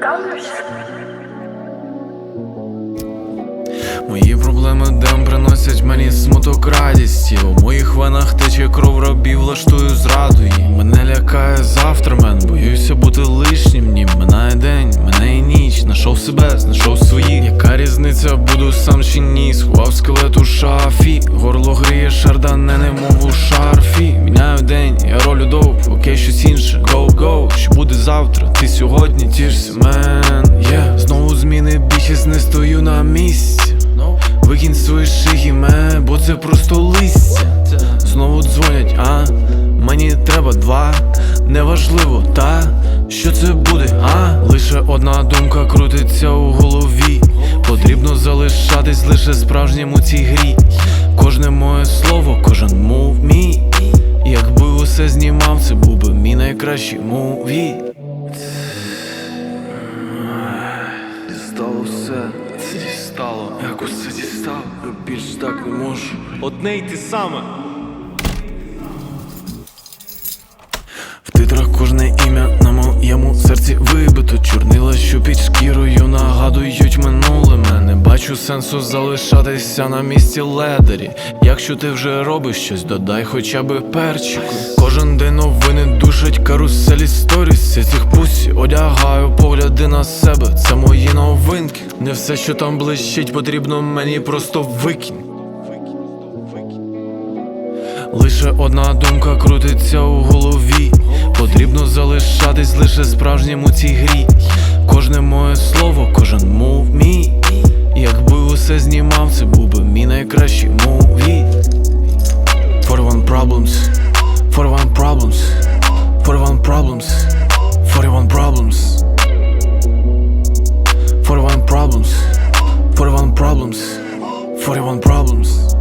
Founders. Мої проблеми дем приносять мені смуток радісті. У моїх венах тече кров рабів, влаштую зраду їм Мене лякає завтра, мен, боюся бути лишнім Ні, минає день, мене і ніч, знайшов себе, знайшов свої Яка різниця, буду сам чи ні, сховав скелет у шафі. Горло гріє шардане, немов завтра, ти сьогодні тішся, мен yeah. Знову зміни, більшість не стою на місці. Викинь свої шиги, ме, бо це просто листя. Знову дзвонять, а? Мені треба два. Неважливо, та? Що це буде, а? Лише одна думка крутиться у голові. Потрібно залишатись лише справжнім у цій грі. Кожне моє слово, кожен мов мій. Якби усе знімав, це був би мій найкращий муві Дістало все, це дістало. Якось це дістав, я більш так не можу. Одне й те саме. В титрах кожне ім'я на моєму серці вибито. Чорнила, що під шкірою нагадують минуле мене. Бачу сенсу залишатися на місці ледері. Якщо ти вже робиш щось, додай хоча би перчику. Кожен день новини душать каруселі сторіс. Я цих пусі одягаю погляди на себе. Це мої новинки. Не все, що там блищить, потрібно мені просто викинь. Лише одна думка крутиться у голові. Потрібно залишатись лише справжнім у цій грі. Кожне моє слово, кожен мов problems. 41 problems.